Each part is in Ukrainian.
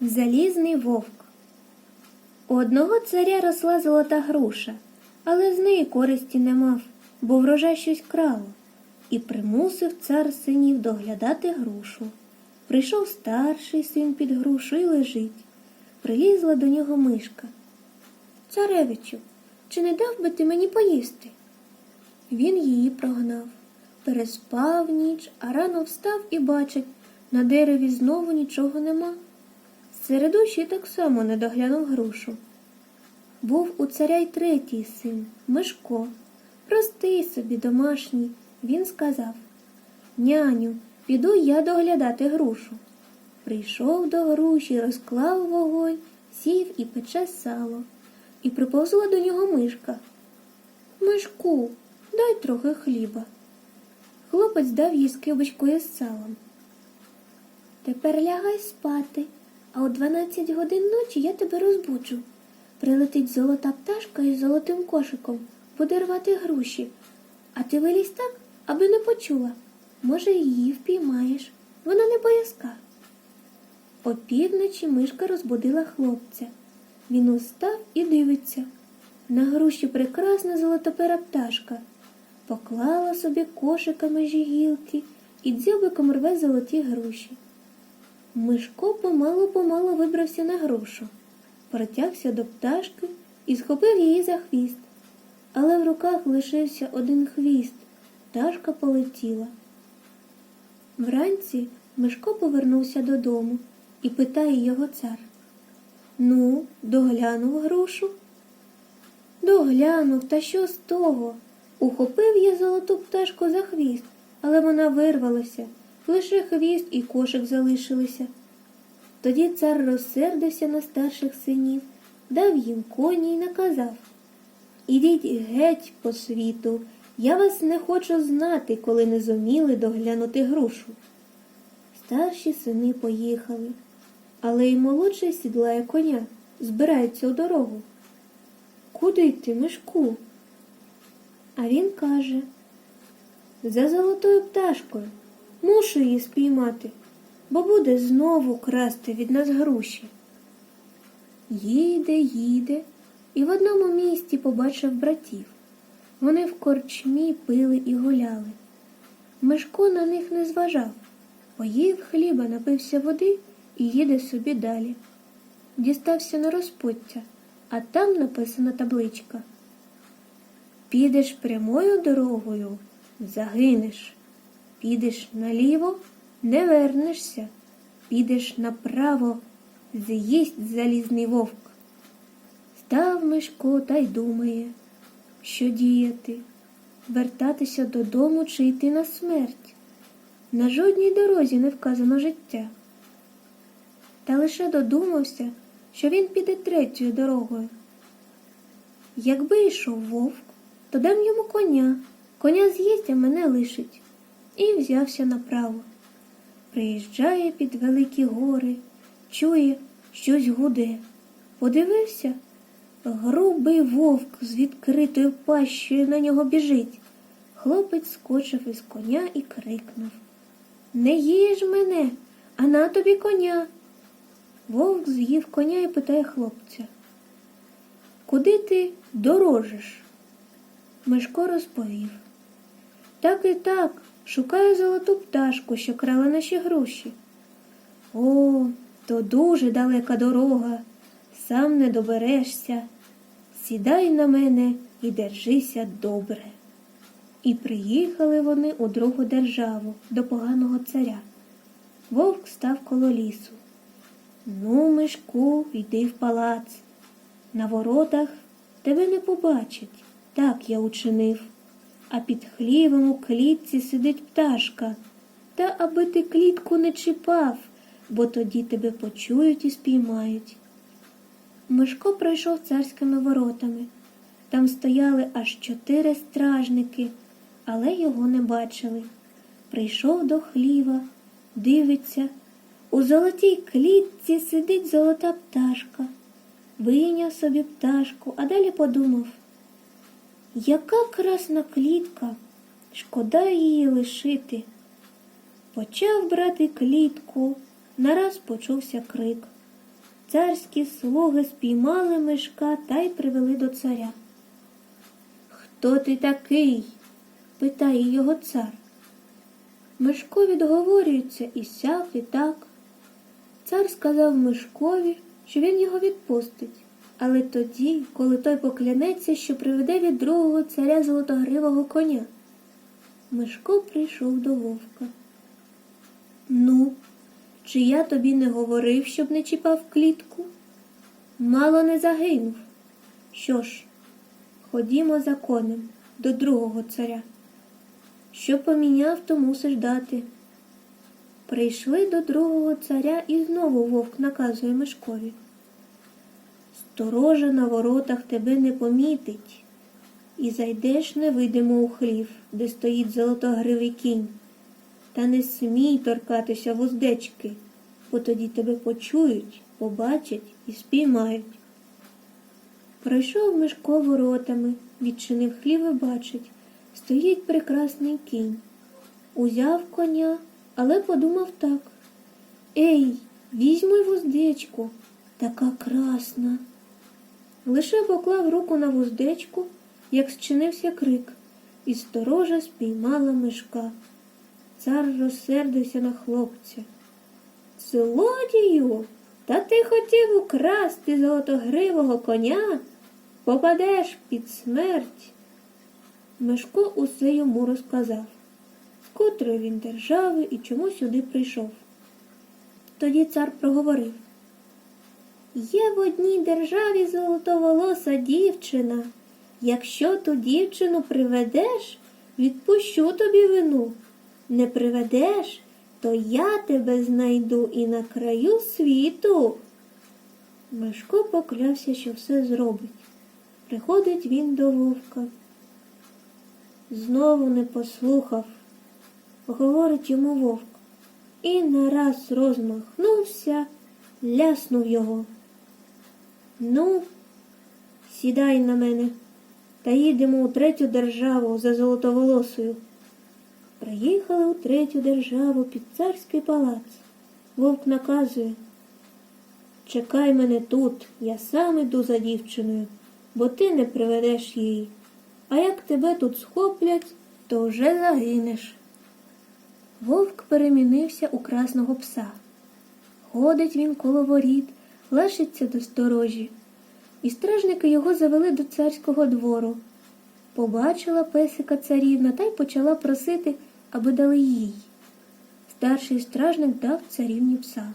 Залізний вовк. У одного царя росла золота груша, але з неї користі не мав, бо врожай щось крало, і примусив цар синів доглядати грушу. Прийшов старший син під грушу і лежить. Прилізла до нього мишка. Царевичу, чи не дав би ти мені поїсти? Він її прогнав. Переспав ніч, а рано встав і бачить, на дереві знову нічого нема. Середущий так само не доглянув грушу. Був у царя й третій син, Мишко. Простий собі домашній. Він сказав Няню, піду я доглядати грушу. Прийшов до груші, розклав вогонь, сів і пече сало. І приповзла до нього мишка. Мишку, дай трохи хліба. Хлопець дав їй скибочку із салом. Тепер лягай спати, а о дванадцять годин ночі я тебе розбуджу. Прилетить золота пташка із золотим кошиком, буде рвати груші. А ти вилізь так, аби не почула. Може, її впіймаєш. Вона не боязка. Опівночі мишка розбудила хлопця. Він устав і дивиться. На груші прекрасна золотопера пташка. Поклала собі кошика межі гілки і дзьобиком рве золоті груші. Мишко помалу-помалу вибрався на грушу, протягся до пташки і схопив її за хвіст. Але в руках лишився один хвіст. Пташка полетіла. Вранці Мишко повернувся додому і питає його цар. Ну, доглянув грушу? Доглянув, та що з того? Ухопив я золоту пташку за хвіст, але вона вирвалася, лише хвіст і кошик залишилися. Тоді цар розсердився на старших синів, дав їм коні й наказав Ідіть геть по світу, я вас не хочу знати, коли не зуміли доглянути грушу. Старші сини поїхали, але й молодший сідлає коня, збирається у дорогу. Куди йти, мишку? А він каже За золотою пташкою мушу її спіймати, бо буде знову красти від нас груші. Їде, їде, і в одному місті побачив братів. Вони в корчмі пили і гуляли. Мишко на них не зважав, поїв хліба, напився води і їде собі далі. Дістався на розпуття, а там написана табличка. Підеш прямою дорогою, загинеш. Підеш наліво, не вернешся. Підеш направо, з'їсть залізний вовк. Став Мишко та й думає, що діяти, вертатися додому чи йти на смерть. На жодній дорозі не вказано життя. Та лише додумався, що він піде третьою дорогою. Якби йшов вовк, то дам йому коня, коня з'їсть, а мене лишить, і взявся направо. Приїжджає під великі гори, чує, щось гуде. Подивився, грубий вовк з відкритою пащею на нього біжить. Хлопець скочив із коня і крикнув Не їж мене, а на тобі коня. Вовк з'їв коня і питає хлопця. Куди ти дорожиш? Мишко розповів. Так і так, шукаю золоту пташку, що крала наші гроші. О, то дуже далека дорога, сам не доберешся. Сідай на мене і держися добре. І приїхали вони у другу державу до поганого царя. Вовк став коло лісу. Ну, Мишку, йди в палац. На воротах тебе не побачать. Так я учинив. А під хлівом у клітці сидить пташка. Та аби ти клітку не чіпав, бо тоді тебе почують і спіймають. Мишко пройшов царськими воротами. Там стояли аж чотири стражники, але його не бачили. Прийшов до хліва, дивиться. У золотій клітці сидить золота пташка. Вийняв собі пташку, а далі подумав, яка красна клітка, шкода її лишити. Почав брати клітку, нараз почувся крик. Царські слуги спіймали мишка та й привели до царя. Хто ти такий? питає його цар. Мишко відговорюється і сяк, і так. Цар сказав Мишкові, що він його відпустить, але тоді, коли той поклянеться, що приведе від другого царя золотогривого коня. Мишко прийшов до вовка. Ну, чи я тобі не говорив, щоб не чіпав клітку? Мало не загинув. Що ж, ходімо за конем до другого царя. Що поміняв, то мусиш дати. Прийшли до другого царя і знову вовк наказує Мишкові. Сторожа на воротах тебе не помітить, і зайдеш невидимо у хлів, де стоїть золотогривий кінь. Та не смій торкатися вуздечки, бо тоді тебе почують, побачать і спіймають. Пройшов Мишко воротами, відчинив хлів і бачить, стоїть прекрасний кінь. Узяв коня, але подумав так. Ей, візьми вуздечку, така красна. Лише поклав руку на вуздечку, як зчинився крик, і сторожа спіймала мишка. Цар розсердився на хлопця. Злодію, та ти хотів украсти золотогривого коня, попадеш під смерть. Мишко усе йому розказав, котрої він держави і чому сюди прийшов. Тоді цар проговорив. Є в одній державі золотоволоса дівчина. Якщо ту дівчину приведеш, відпущу тобі вину. Не приведеш, то я тебе знайду і на краю світу. Мишко поклявся, що все зробить. Приходить він до вовка. Знову не послухав, говорить йому вовк, і нараз розмахнувся, ляснув його. Ну, сідай на мене та їдемо у третю державу за золотоволосою. Приїхали у третю державу під царський палац. Вовк наказує. Чекай мене тут, я сам іду за дівчиною, бо ти не приведеш її. А як тебе тут схоплять, то вже загинеш. Вовк перемінився у красного пса. Ходить він коло воріт, лашиться до сторожі. І стражники його завели до царського двору. Побачила песика царівна та й почала просити, аби дали їй. Старший стражник дав царівні пса.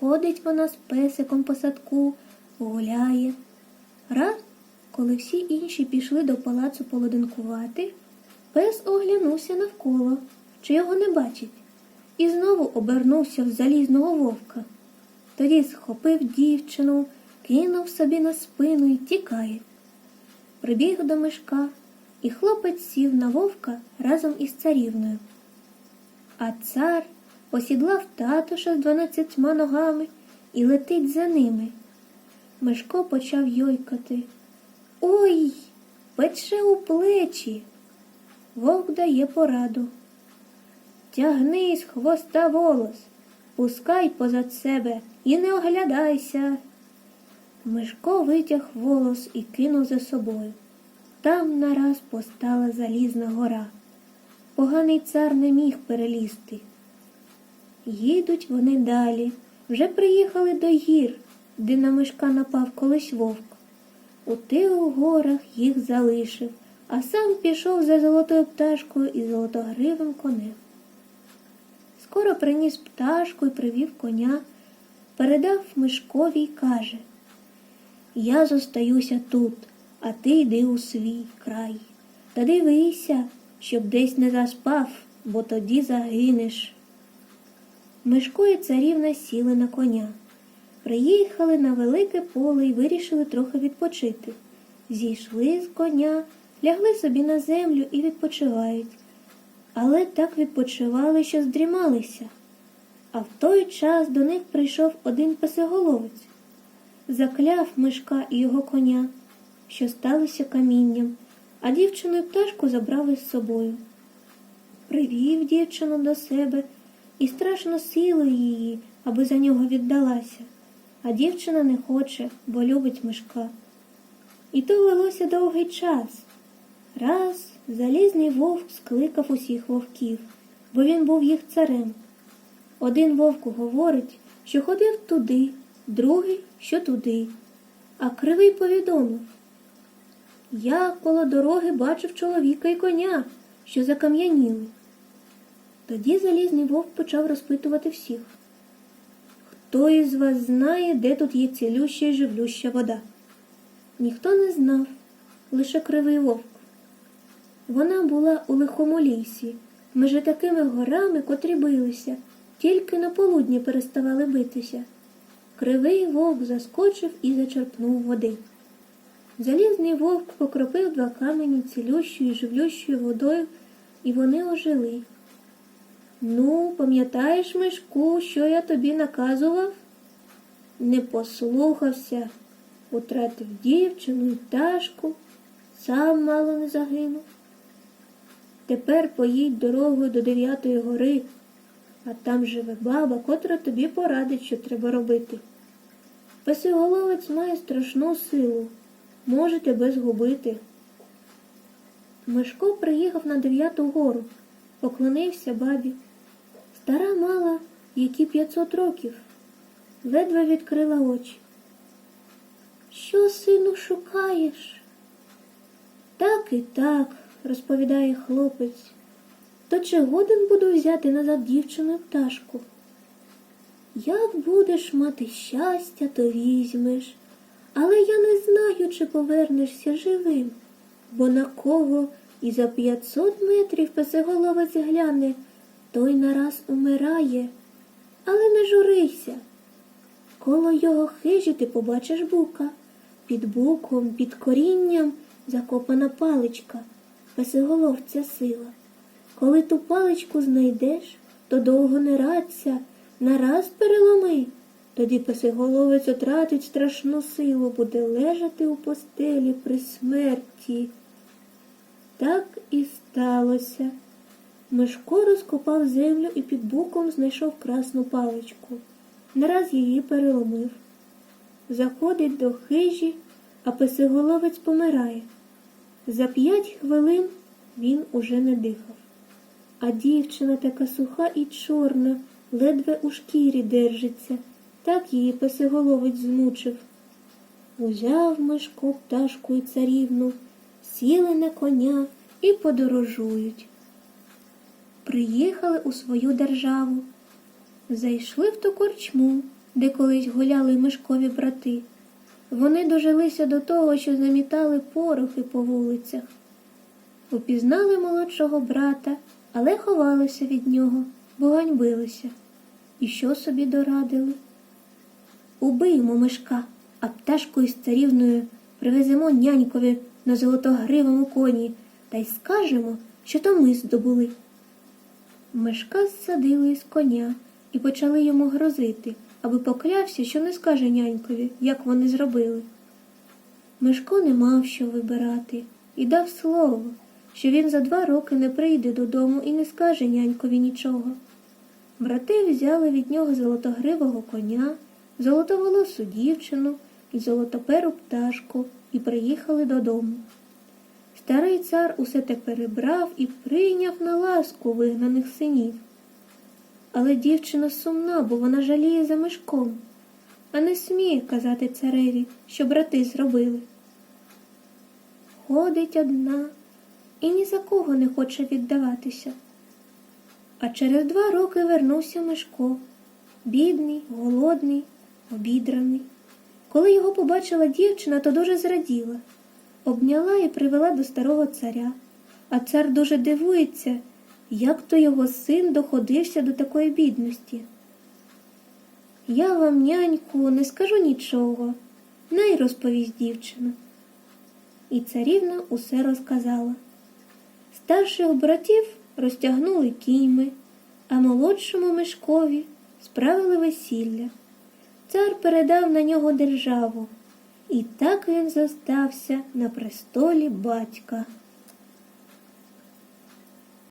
Ходить вона з песиком по садку, гуляє. Раз, коли всі інші пішли до палацу полодинкувати, пес оглянувся навколо, чи його не бачить, і знову обернувся в залізного вовка. Тоді схопив дівчину, кинув собі на спину і тікає. Прибіг до мишка, і хлопець сів на вовка разом із царівною. А цар посідлав татуша з дванадцятьма ногами і летить за ними. Мишко почав йойкати. Ой, пече у плечі. Вовк дає пораду. Тягни з хвоста волос, пускай позад себе і не оглядайся. Мишко витяг волос і кинув за собою. Там нараз постала залізна гора. Поганий цар не міг перелізти. Їдуть вони далі, вже приїхали до гір, де на мишка напав колись вовк. У тих горах їх залишив, а сам пішов за золотою пташкою і золотогривим конем. Скоро приніс пташку і привів коня, передав Мишкові й каже Я зостаюся тут, а ти йди у свій край. Та дивися, щоб десь не заспав, бо тоді загинеш. Мишко і царівна сіли на коня. Приїхали на велике поле і вирішили трохи відпочити. Зійшли з коня, лягли собі на землю і відпочивають. Але так відпочивали, що здрімалися. А в той час до них прийшов один песеголовець, закляв мишка і його коня, що сталося камінням, а дівчину пташку забрали з собою. Привів дівчину до себе і страшно силою її, аби за нього віддалася. а дівчина не хоче, бо любить мишка. І то велося довгий час. Раз залізний вовк скликав усіх вовків, бо він був їх царем. Один вовк говорить, що ходив туди, другий, що туди. А кривий повідомив. Я коло дороги бачив чоловіка і коня, що закам'яніли. Тоді залізний вовк почав розпитувати всіх. Хто із вас знає, де тут є цілюща і живлюща вода? Ніхто не знав, лише кривий вовк. Вона була у лихому лісі, межи такими горами, котрі билися, тільки на полудні переставали битися. Кривий вовк заскочив і зачерпнув води. Залізний вовк покропив два камені цілющою і живлющою водою, і вони ожили. Ну, пам'ятаєш, Мишку, що я тобі наказував? Не послухався, утратив дівчину й пташку, сам мало не загинув. Тепер поїдь дорогою до дев'ятої гори, а там живе баба, котра тобі порадить, що треба робити. Песиголовець має страшну силу, може тебе згубити. Мишко приїхав на дев'яту гору, поклонився бабі. Стара мала, які п'ятсот років, ледве відкрила очі. Що, сину, шукаєш? Так і так, розповідає хлопець. То чи годен буду взяти назад дівчину пташку? Як будеш мати щастя, то візьмеш. Але я не знаю, чи повернешся живим, бо на кого і за п'ятсот метрів песеголовець гляне, той нараз умирає. Але не журися. Коло його хижі ти побачиш бука. Під буком, під корінням закопана паличка, песеголовця сила. Коли ту паличку знайдеш, то довго не радься, нараз переломи. Тоді песеголовець отратить страшну силу, буде лежати у постелі при смерті. Так і сталося. Мишко розкопав землю і під буком знайшов красну паличку. Нараз її переломив. Заходить до хижі, а песиголовець помирає. За п'ять хвилин він уже не дихав. А дівчина така суха і чорна, ледве у шкірі держиться. Так її песиголовець змучив. Узяв Мишко пташку і царівну, сіли на коня і подорожують. Приїхали у свою державу, зайшли в ту корчму, де колись гуляли Мишкові брати. Вони дожилися до того, що замітали порохи по вулицях. Упізнали молодшого брата, але ховалися від нього, бо ганьбилися. І що собі дорадили? Убиймо мишка, а пташку із царівною привеземо нянькові на золотогривому коні та й скажемо, що то ми здобули. Мишка зсадили з коня і почали йому грозити, аби поклявся, що не скаже нянькові, як вони зробили. Мишко не мав що вибирати і дав слово, що він за два роки не прийде додому і не скаже нянькові нічого. Брати взяли від нього золотогривого коня, золотоволосу дівчину і золотоперу пташку і приїхали додому. Старий цар усе те перебрав і прийняв на ласку вигнаних синів. Але дівчина сумна, бо вона жаліє за мишком, а не сміє казати цареві, що брати зробили. Ходить одна і ні за кого не хоче віддаватися. А через два роки вернувся Мишко, бідний, голодний, обідраний. Коли його побачила дівчина, то дуже зраділа, обняла і привела до старого царя. А цар дуже дивується, як то його син доходився до такої бідності. Я вам, няньку, не скажу нічого, най розповість дівчина. І царівна усе розказала. Старших братів розтягнули кійми, а молодшому Мишкові справили весілля. Цар передав на нього державу, і так він зостався на престолі батька.